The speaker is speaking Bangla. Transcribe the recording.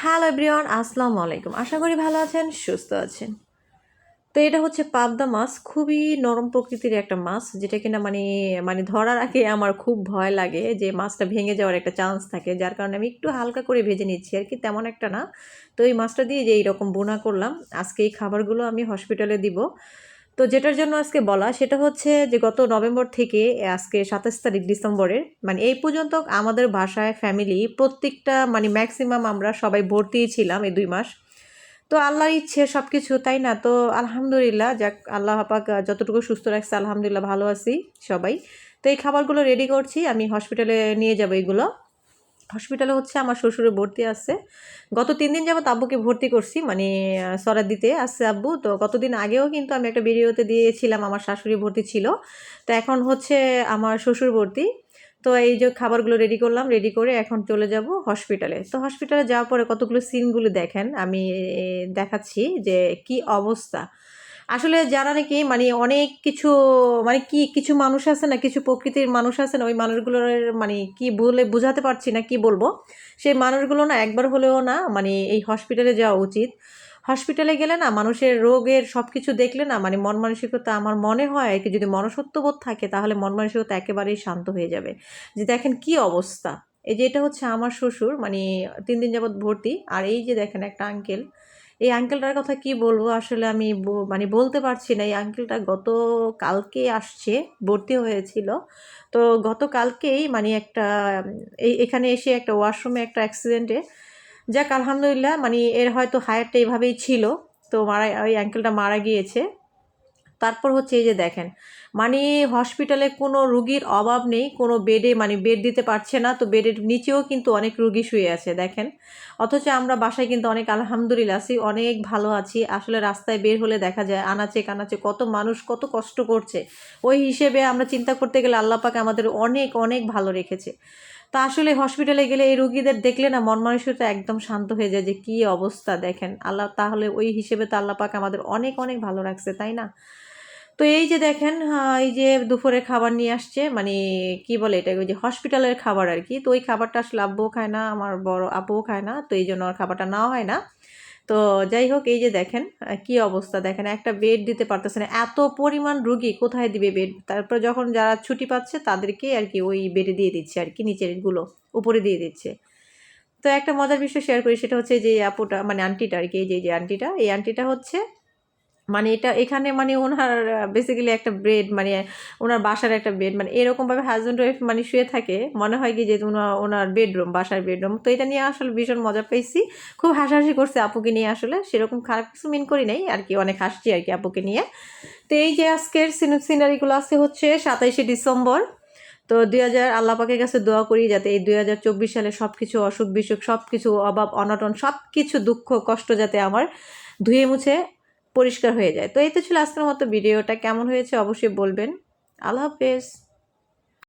হ্যালো এভরিওয়ান, আসসালামু আলাইকুম। আশা করি ভালো আছেন, সুস্থ আছেন। তো এটা হচ্ছে পাবদা মাছ, খুবই নরম প্রকৃতির একটা মাছ, যেটা কিনা মানে মানে ধরার আগে আমার খুব ভয় লাগে যে মাছটা ভেঙে যাওয়ার একটা চান্স থাকে, যার কারণে আমি একটু হালকা করে ভেজে নিচ্ছি, আর কি তেমন একটা না। তো এই মাছটা দিয়ে যে এইরকম বোনা করলাম, আজকে এই খাবারগুলো আমি হসপিটালে দিব। তো যেটার জন্য আজকে বলা, সেটা হচ্ছে যে গত নভেম্বর থেকে আজকে সাতাশ তারিখ ডিসেম্বরের মানে এই পর্যন্ত আমাদের বাসায় ফ্যামিলি প্রত্যেকটা মানে ম্যাক্সিমাম আমরা সবাই ভর্তিই ছিলাম এই দুই মাস। তো আল্লাহর ইচ্ছে সব কিছু তাই না? তো আলহামদুলিল্লাহ, যাক, আল্লাহ পাক যতটুকু সুস্থ রাখছে, আলহামদুলিল্লাহ ভালো আছি সবাই। তো এই খাবারগুলো রেডি করছি, আমি হসপিটালে নিয়ে যাব এগুলো। হসপিটালে হচ্ছে আমার শ্বশুরে ভর্তি আছে। গত তিন দিন যাবত আব্বুকে ভর্তি করছি মানে সরা দিতে আসছে আব্বু। তো গতদিন আগেও কিন্তু আমি একটা ভিডিওতে দিয়েছিলাম, আমার শাশুড়ি ভর্তি ছিল। তো এখন হচ্ছে আমার শ্বশুর ভর্তি। তো এই যে খাবারগুলো রেডি করলাম রেডি করে এখন চলে যাব হসপিটালে। তো হসপিটালে যাওয়ার পরে কতগুলো সিনগুলো দেখেন, আমি দেখাচ্ছি যে কি অবস্থা। আসলে যারা নাকি মানে অনেক কিছু মানে কি, কিছু মানুষ আছে না, কিছু প্রকৃতির মানুষ আছে না, ওই মানুষগুলোর মানে কি বলে বোঝাতে পারছি না কি বলব। সেই মানুষগুলো না একবার হলেও না মানে এই হসপিটালে যাওয়া উচিত। হসপিটালে গেলে না মানুষের রোগের সব কিছু দেখলে না মানে মন মানসিকতা আমার মনে হয় কি যদি মনসত্ববোধ থাকে তাহলে মন মানসিকতা একেবারেই শান্ত হয়ে যাবে। যে দেখেন কি অবস্থা। এই যে এটা হচ্ছে আমার শ্বশুর মানে তিন দিন যাবৎ ভর্তি। আর এই যে দেখেন একটা আঙ্কেল এই আঙ্কেলটার কথা কি বলব? আসলে আমি মানে বলতে পারছি না। এই আঙ্কেলটা গত কালকে আসছে, ভর্তি হয়েছিল। তো গতকালকেই মানে একটা, এই, এখানে এসে একটা ওয়াশরুমে একটা অ্যাক্সিডেন্টে যাক আলহামদুলিল্লাহ মানে এর হয়তো হায়ারটা এভাবেই ছিল। তো মারা, ওই অ্যাঙ্কেলটা মারা গিয়েছে। তারপর হচ্ছে এই যে দেখেন মানে হসপিটালে কোনো রুগীর অভাব নেই, কোনো বেডে মানে বেড দিতে পারছে না, তো বেডের নিচেও কিন্তু অনেক রুগী শুয়ে আছে, দেখেন। অথচ আমরা বাসায় কিন্তু অনেক আলহামদুলিল্লাহ আছি, অনেক ভালো আছি, আসলে রাস্তায় বের হলে দেখা যায় আনাচে কানাচে কত মানুষ কত কষ্ট করছে। ওই হিসেবে আমরা চিন্তা করতে গেলে আল্লাহ পাকে আমাদের অনেক অনেক ভালো রেখেছে। তা আসলে হসপিটালে গেলে এই রুগীদের দেখলে না মন মানসিকতা একদম শান্ত হয়ে যায় যে, কী অবস্থা দেখেন? আল্লাহ, তাহলে ওই হিসেবে তো আল্লাহ পাক আমাদের অনেক অনেক ভালো রাখছে, তাই না? তো এই যে দেখেন এই যে দুপুরে খাবার নিয়ে আসছে মানে কি বলে এটা ওই যে হসপিটালের খাবার আর কি। তো ওই খাবারটা আসলে আব্বুও খায় না, আমার বড় আব্বুও খায় না, তো এই জন্য আর খাবারটা নেওয়া হয় না। তো যাই হোক, এই যে দেখেন কি অবস্থা দেখেন, একটা বেড দিতে পারতেছে না। এত পরিমাণ রুগী কোথায় দিবে বেড তারপর যখন যারা ছুটি পাচ্ছে, তাদেরকে আর কি ওই বেডে দিয়ে দিচ্ছে আর কি, নিচেরগুলো, উপরে দিয়ে দিচ্ছে। তো একটা মজার বিষয় শেয়ার করি, সেটা হচ্ছে যে আপুটা মানে আন্টিটা আর কি যে যে আন্টিটা এই আন্টিটা হচ্ছে মানে এটা এখানে মানে ওনার বেসিক্যালি একটা বেড মানে ওনার বাসার একটা বেড মানে এরকমভাবে হাজব্যান্ড ওয়াইফ মানে শুয়ে থাকে। মনে হয় কি যে ওনার বেডরুম বাসার বেডরুম তো এটা নিয়ে আসলে ভীষণ মজা পেয়েছি খুব হাসাহাসি করছে আপুকে নিয়ে আসলে। সেরকম খারাপ কিছু মিন করি নাই। আর কি অনেক হাসছি আর কি আপুকে নিয়ে। তো এই যে আজকের সিনারিগুলো আছে হচ্ছে সাতাইশে ডিসেম্বর। তো দুই হাজার, আল্লাহ পাকের কাছে দোয়া করি যাতে এই দুই হাজার চব্বিশ সালে সব কিছু অসুখ বিসুখ সব কিছু অভাব, অনটন সব কিছু দুঃখ, কষ্ট যাতে আমার ধুয়ে মুছে। পরিষ্কার হয়ে যায়। তো এই তো ছিল আজকের মতো ভিডিওটা। কেমন হয়েছে অবশ্যই বলবেন। আল্লাহ হাফেজ।